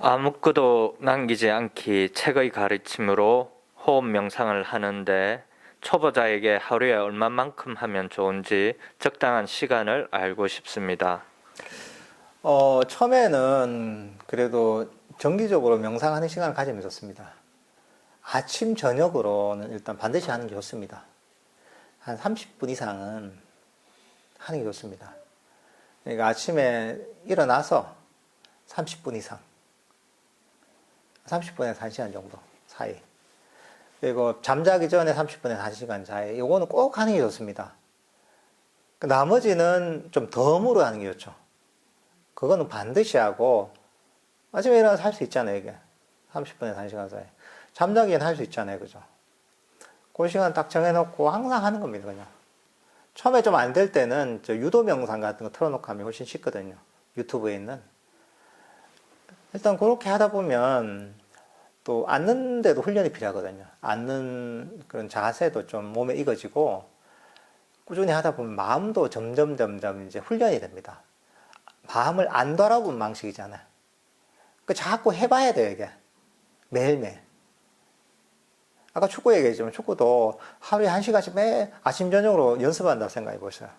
아무것도 남기지 않기 책의 가르침으로 호흡 명상을 하는데 초보자에게 하루에 얼마만큼 하면 좋은지 적당한 시간을 알고 싶습니다. 어, 처음에는 그래도 정기적으로 명상하는 시간을 가지면 좋습니다. 아침, 저녁으로는 일단 반드시 하는 게 좋습니다. 한 30분 이상은 하는 게 좋습니다. 그러니까 아침에 일어나서 30분 이상, 30분에서 1시간 정도 사이. 그리고 잠자기 전에 30분에서 1시간 사이. 이거는 꼭 하는 게 좋습니다. 그 나머지는 좀 덤으로 하는 게 좋죠. 그거는 반드시 하고 아침에 일어나서 할 수 있잖아요, 이게. 30분에서 1시간 사이. 잠자기엔 할수 있잖아요, 그죠? 그 시간 딱 정해놓고 항상 하는 겁니다, 그냥. 처음에 좀 안 될 때는 저 유도 명상 같은 거 틀어놓고 하면 훨씬 쉽거든요. 유튜브에 있는. 일단 그렇게 하다 보면 또 앉는데도 훈련이 필요하거든요. 앉는 그런 자세도 좀 몸에 익어지고 꾸준히 하다 보면 마음도 점점 점점 이제 훈련이 됩니다. 마음을 안 돌아보는 방식이잖아요. 그 자꾸 해봐야 돼요, 이게. 매일매일. 아까 축구 얘기했지만 축구도 하루에 한 시간씩 매 아침, 저녁으로 연습한다고 생각해 보세요.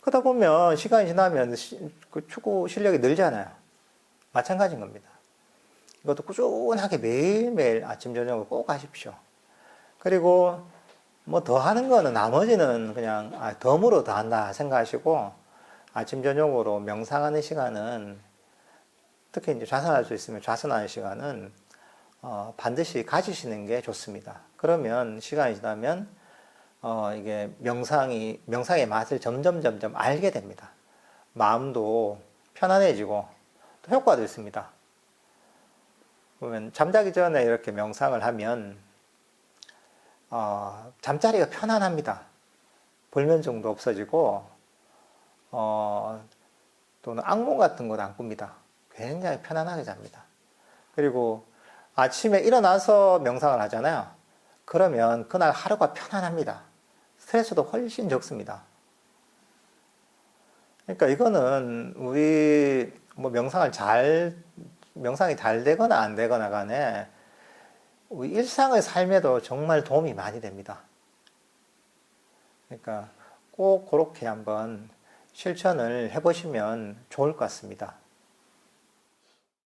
그러다 보면 시간이 지나면 시- 그 축구 실력이 늘잖아요. 마찬가지인 겁니다. 이것도 꾸준하게 매일매일 아침, 저녁으로 꼭 하십시오. 그리고 뭐 더 하는 거는 나머지는 그냥 아, 덤으로 더 한다 생각하시고 아침, 저녁으로 명상하는 시간은 특히 이제 좌선할 수 있으면 좌선하는 시간은 어, 반드시 가지시는 게 좋습니다. 그러면 시간이 지나면 어, 이게 명상이 명상의 맛을 점점 점점 알게 됩니다. 마음도 편안해지고 또 효과도 있습니다. 보면 잠자기 전에 이렇게 명상을 하면 어, 잠자리가 편안합니다. 불면증도 없어지고 어, 또는 악몽 같은 건안 꿉니다. 굉장히 편안하게 잡니다. 그리고 아침에 일어나서 명상을 하잖아요. 그러면 그날 하루가 편안합니다. 스트레스도 훨씬 적습니다. 그러니까 이거는 우리 뭐 명상을 잘 명상이 잘 되거나 안 되거나 간에 우리 일상의 삶에도 정말 도움이 많이 됩니다. 그러니까 꼭 그렇게 한번 실천을 해보시면 좋을 것 같습니다.